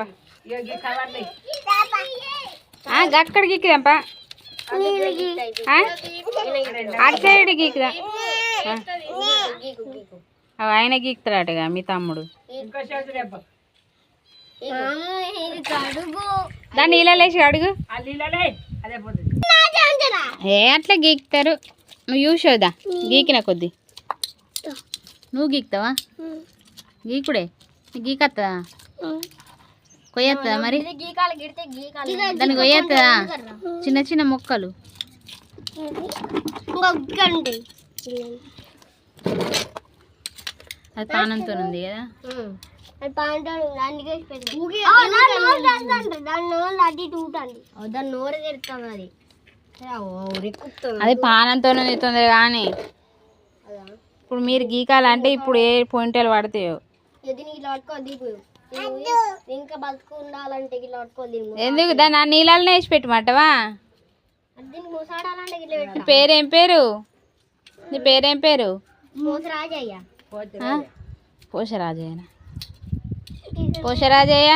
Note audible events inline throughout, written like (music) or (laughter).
గీకుదాంపా అక్కడ గీకుదాంపా అటు సైడ్ గీకుదా ఆయన గీకుతాడటగా మీ తమ్ముడు. దాన్ని ఇలా లేచి అడుగు. ఏ అట్లా గీకుతారు. నువ్వు చూసోదా గీకిన కొద్ది. నువ్వు గీకుతావా? గీకుడే. నీకు కొయ్యత్తదా మరి? దాన్ని కొయ్యత్తదా? చిన్న చిన్న మొక్కలు. అది పానంతో ఉంది కదా? అది పానంతో తొందర కానీ ఇప్పుడు మీరు గీకాలంటే ఇప్పుడు ఏ పొయింటలు పడతాయో? ఇంకా బతుకు ఉండాలంటే ఇలా పట్టుకోవాలి దీనికి ఎందుకు? దాన్ని ఆ నీళ్ళనే వేసి పెట్టమంటవా? దీనికి మూసాడాలంటే పేరేం పేరు? నీ పేరేం పేరు? మూసరాజయ్య. ఆ? పోషరాజయ్యనా? పోషరాజయ్య?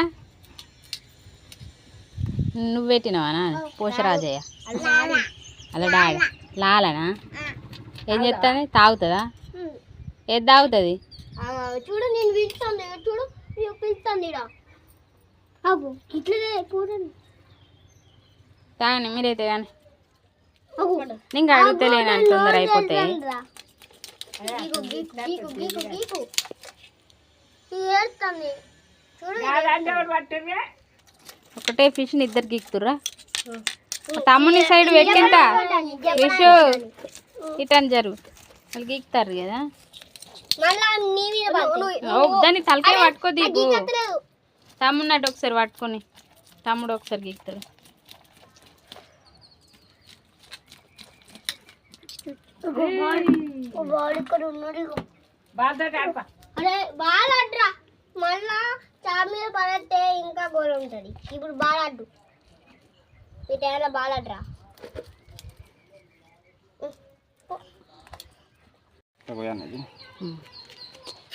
నువ్వు పెట్టినవానా? పోషరాజయ్య. అలా డాడ లాలనా? ఏం చెప్తాది? తాగుతుందా? ఏది తాగుతుంది? ఆ, చూడు నేను పిలుస్తాను చూడు. నేను పిలుస్తాను ఇడ అబ్బు ఇట్లనే చూడండి తాగండి మీరైతే కానీ. అబ్బు నీకు అడుగుతలేను తొందర అయిపోతాయి. గీకు గీకు గీకు గీకు. గీకు ఏడుతుంది చూడు ఒకటే ఫిష్ని ఇద్దరు గీకుతుర్రా. తమ్ముని సైడ్ పెట్టింట ఫిష్ ఇటని జరుగు వాళ్ళు గీకుతారు కదా. దాన్ని తలకాయ పట్టుకో దిగు గీకత్తలేదు. తమ్మున్నట్టు ఒకసారి పట్టుకొని తమ్ముడు ఒకసారి గీకుతాడు. మళ్ళా పడితే ఇంకా గోల్ ఉంటుంది. ఇప్పుడు బాల్ అడ్డు ఈ టైంలో బాల్ అడ్రా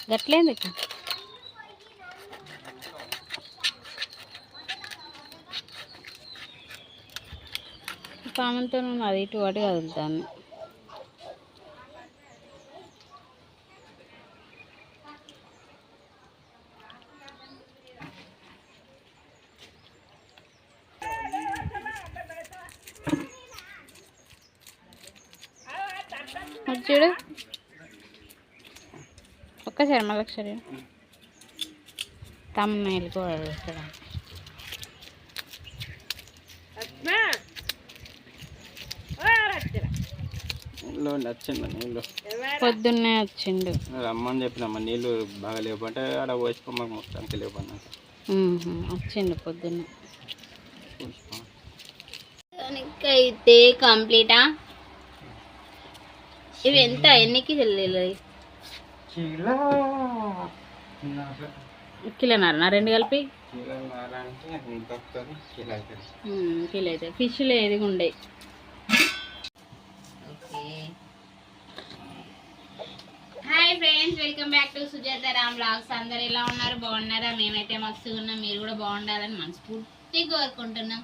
గట్లేంది? ఇక. పామంతో అది ఇటు వాటి కదులుతాను అటు చూడు. ఒక్కసారి మళ్ళీ ఒకసారి. తమ్ముళ్ళు కూడా ఇక్కడ నీళ్ళు వచ్చిండు నీళ్ళు. పొద్దున్నే వచ్చిండు. రమ్మని చెప్పినమ్మా నీళ్ళు బాగా లేవంటే ఆడ పోసిపోమాకు మొత్తానికి మ్మ్హ. వచ్చిండు పొద్దున్నే. అయితే కంప్లీటా? ఇవి ఎంత? ఎన్నికి వెళ్ళాలి కిలోన్నర రెండు కలిపి? కిలో అయితే ఫిష్లు ఏది ఉండే hi friends welcome back to Sujatha Ram blogs అందరు ఎలా ఉన్నారు? బాగున్నారా? మేమైతే మస్తుగా ఉన్నాం. మీరు కూడా బాగుండాలని మనస్ఫూర్తి కోరుకుంటున్నాం.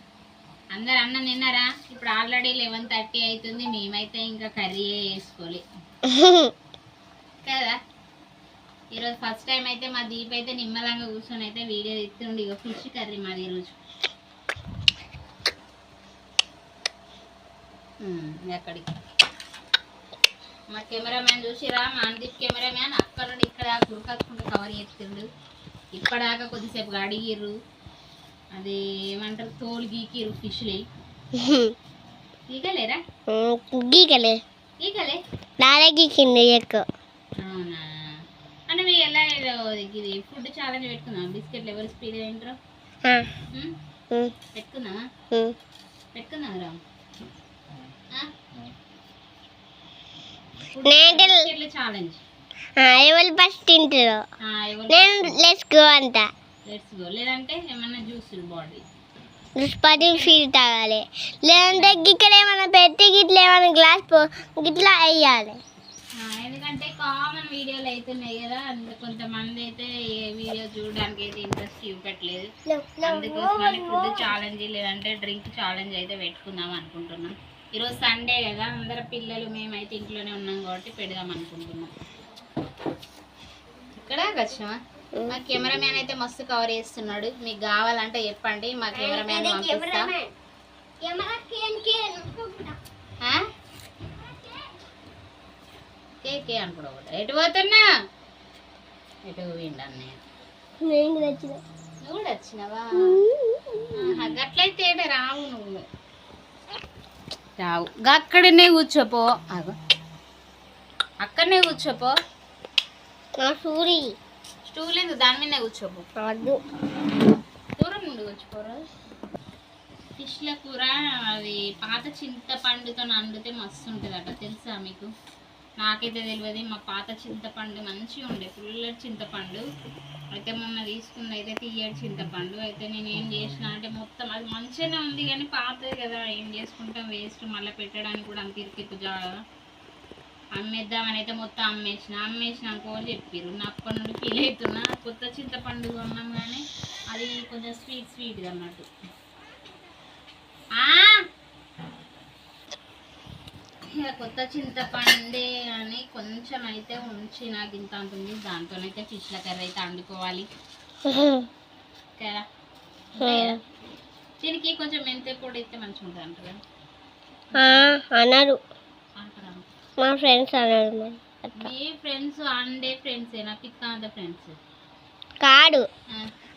అందరు అన్నం తిన్నారా? ఇప్పుడు ఆల్రెడీ లెవెన్ థర్టీ అవుతుంది. మేమైతే ఇంకా కర్రీ వేసుకోవాలి (laughs) కదా? ఈరోజు ఫస్ట్ టైం అయితే మా దీప్ అయితే నిమ్మలంగా కూర్చొని అయితే వీడియో తీస్తుండే. ఇక ఫిష్ కర్రీ మాది ఈరోజు. ఉమ్, ఎక్కడికి మా కెమెరామ్యాన్ చూసిరా? మా అందీప్ కెమెరామ్యాన్ అక్కడ నుండి ఇక్కడ గురకకుండా కవర్ చేస్తుండు. ఇప్పటిదాకా కొద్దిసేపు అడిగిర్రు అది ఏమంటారు? తోలు గీకిర్రు ఫిష్లు గీకలేరా? గీకలే. గీకలే? నాలే గీకింది ఎక్కువ. అవునా? మీరు ఎలా ఇది ఫుడ్ ఛాలెంజ్ పెట్టుకుందాం బిస్కెట్లు ఎవరు స్పీడ్ ఉమ్? పెట్టుకుందామా? పెట్టుకుందాం రా? నేను బిస్కెట్ల ఛాలెంజ్ ఎవరు ఫస్ట్ తింటారు? ఎవరు నేను లెట్స్ గో అంట లెట్స్ గో లేదంటే ఏమన్నా జ్యూస్ బాడీ పది ఫీల్ తాగాలి. లేదంటే ఇక్కడ ఏమైనా పెట్టి గిట్ల ఏమైనా గ్లాస్ పో గిట్లా వేయాలి. ఎందుకంటే కామన్ వీడియోలు అవుతున్నాయి కదా కొంతమంది అయితే ఏ వీడియో చూడడానికి అయితే ఇంట్రెస్ట్ చూపెట్టలేదు అందుకోసమని ఫుడ్ ఛాలెంజ్ లేదంటే డ్రింక్ ఛాలెంజ్ అయితే పెట్టుకుందాం అనుకుంటున్నాం. ఈరోజు సండే కదా అందరు పిల్లలు మేమైతే ఇంట్లోనే ఉన్నాం కాబట్టి పెడదాం అనుకుంటున్నాం. ఇక్కడ వచ్చినామా మా కెమెరామ్యాన్ అయితే మస్తు కవర్ చేస్తున్నాడు. మీకు కావాలంటే చెప్పండి మా కెమెరామ్యాన్ పంపిస్తా. కెమెరా కేన్ కేన్ ఆ? కే కే అనుకోవడం ఎటు పోతున్నా? ఎటు పోయిండు నేను కూడా వచ్చిన. నువ్వు కూడా వచ్చినావా? ఏడ రావు నువ్వు. రావు. అక్కడనే కూర్చోపో. అక్కడనే కూర్చోపో. సూరి స్టూల్ ఎందుకు దాని మీదనే కూర్చోపో. దూరం నుండి కూర్చోపోరా ఫిష్ల కూర అది పాత చింతపండుతో వండితే మస్తు ఉంటుంది అట తెలుసా మీకు? నాకైతే తెలియదు మా పాత చింతపండు మంచిగా ఉండే ఫుల్ చింతపండు. అయితే మొన్న తీసుకుంది అయితే తీయడు చింతపండు. అయితే నేను ఏం చేసిన అంటే మొత్తం అది మంచిగానే ఉంది కానీ పాతది కదా ఏం చేసుకుంటాం వేస్ట్ మళ్ళీ పెట్టడానికి కూడా అంత ఇరుకెత్తు జాగా. అమ్మేద్దామని అయితే మొత్తం అమ్మేసిన అమ్మేసినాకో అని చెప్పారు నా అప్పటి నుండి ఫీల్ అవుతున్నా కొత్త చింతపండు కొన్నాం కానీ అది కొంచెం స్వీట్ స్వీట్ అన్నట్టు. ఆ! కొత్త చింతపండే అని కొంచెం అయితే ఉంచి నాకు ఇంత ఉంటుంది దాంతోనైతే ఫిష్ల కర్రీ అయితే వండుకోవాలి కదా? దీనికి కొంచెం మెంతే పొడి అయితే మంచిగా ఉంటుంది అంటారు అన్నారు? మా ఫ్రెండ్స్ అన్నారు మీ ఫ్రెండ్స్ అండే ఫ్రెండ్స్ ఏనా? పిక్కాంత ఫ్రెండ్స్? కాదు.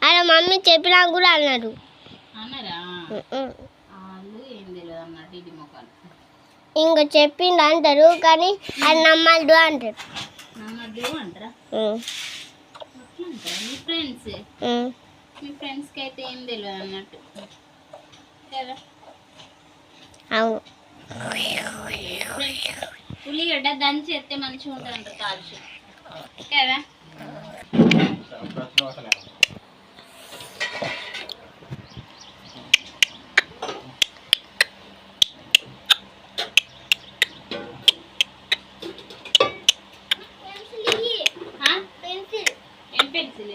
అలా మమ్మీ చెప్పినా కూడా అన్నారు అన్నారా. వాళ్ళు ఏం తెలియదు అన్నట్టు ఇది మొక్కలు ఇంక చెప్పిండు అంటారు కానీ అది నమ్మద్దు అంటారు. నమ్మద్దు అంటారా? ఉమ్, అట్లా అంటారా మీ ఫ్రెండ్స్ ఉమ్. మీ ఫ్రెండ్స్కి అయితే ఏం తెలియదు అన్నట్టు. కదా అవును. ఉల్లిగడ్డ దంచి ఎత్తే మంచిగా ఉంటుంది అంట కాల్చి కదా ఆ? పెన్సిల్ ఏం పెన్సిల్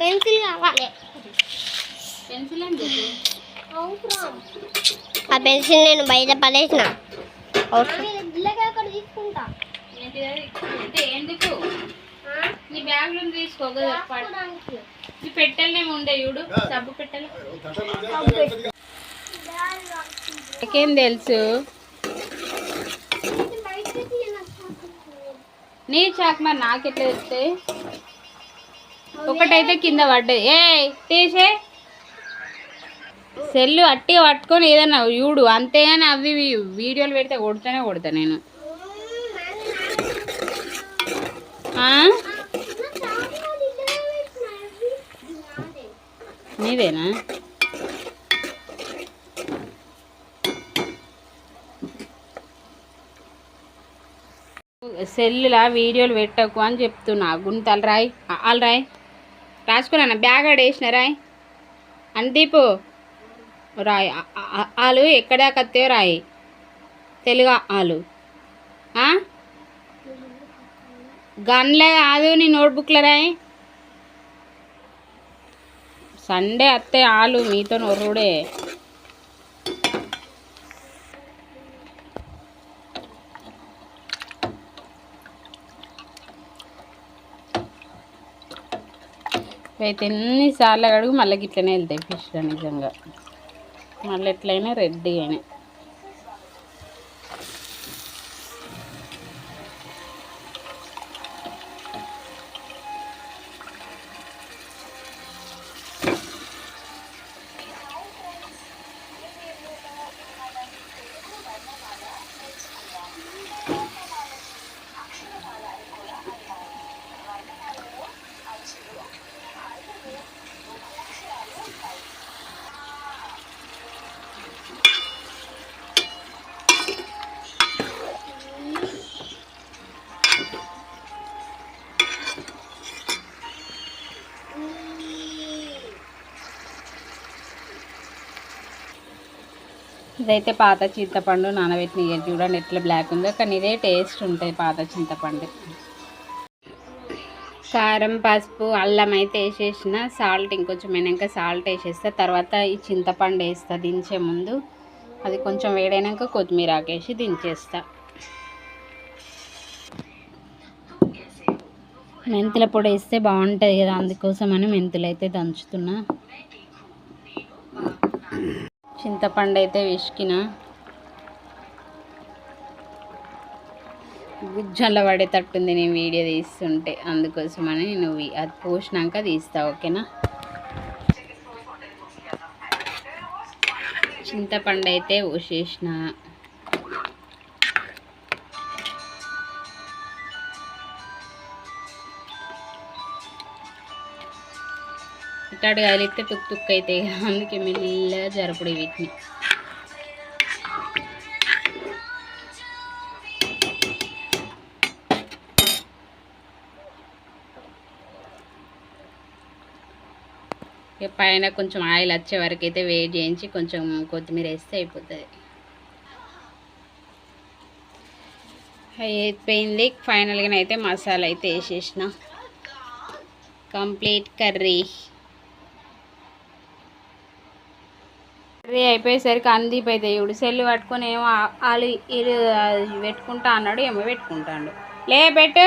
పెన్సిల్ కావాలి పెన్సిల్ అని చెప్పు ఆ పెన్సిల్ నేను బయట పడేసిన. ఎందుకు? నీ బ్యాగ్లో తీసుకోగా చెప్పాడు నీ ఉండే చూడు సబ్బు పెట్టెలు. నాకేం తెలుసు? నీ చాక్ మరి నాకెట్లా తెస్తే ఒకటైతే కింద పడ్డది. ఏ తీసే సెల్లు అట్టిగా పట్టుకొని ఏదన్నా చూడు అంతేగాని అవి వీడియోలు పెడితే కొడుతూనే కొడతా నేను. నీదేనా? సెల్లులా వీడియోలు పెట్టకు అని చెప్తున్నా. గుంతలు రాయ్ వాళ్ళు రాయ్. రాసుకున్నా బ్యాగ్ ఆడేసిన రాయ్. అంతీపు రాయి. వాళ్ళు ఎక్కడా కత్తే రాయి? తెలుగు ఆలు. గన్లే కాదు నీ నోట్బుక్లో రాయి. సండే అత్తే ఆలు మీతో నొర్రుడే. అయితే ఎన్నిసార్లు అడుగు మళ్ళీ ఇట్లనే వెళ్తాయి ఫిష్ నిజంగా. మళ్ళీ ఎట్లయినా రెడ్డి అయినా ఇదైతే పాత చింతపండు నానబెట్టిన చూడండి ఎట్లా బ్లాక్ ఉందో. కానీ ఇదే టేస్ట్ ఉంటుంది పాత చింతపండు. కారం పసుపు అల్లం అయితే వేసేసిన సాల్ట్ ఇంకొంచెం అయినాక సాల్ట్ వేసేస్తా. తర్వాత ఈ చింతపండు వేస్తా దించే ముందు. అది కొంచెం వేడైనాక కొత్తిమీర ఆకేసి దించేస్తా. మెంతుల పొడి వేస్తే బాగుంటుంది కదా అందుకోసం అని మెంతులు అయితే దంచుతున్నా. చింతపండు అయితే విసికిన గుజ్జంలో పడేటట్టుంది నేను వీడియో తీస్తుంటే అందుకోసమని నేను అది పోసినాక తీస్తా ఓకేనా? చింతపండు అయితే పోసేసిన. ఇట్టాడు కదిలిస్తే తుక్ తుక్ అయితే అందుకే మెల్లగా జరపడు వీటిని. ఇక పైన కొంచెం ఆయిల్ వచ్చే వరకు అయితే వేడి చేయించి కొంచెం కొత్తిమీర వేస్తే అయిపోతుంది. అయిపోయింది. ఫైనల్గా అయితే మసాలా అయితే వేసేసిన. కంప్లీట్ కర్రీ కర్రీ అయిపోయేసరికి అందీప్ అయితే ఇవిడు సెల్లు పట్టుకొని ఏమో వాళ్ళు వీళ్ళు పెట్టుకుంటా అన్నాడు ఏమో పెట్టుకుంటాడు. లే పెట్టు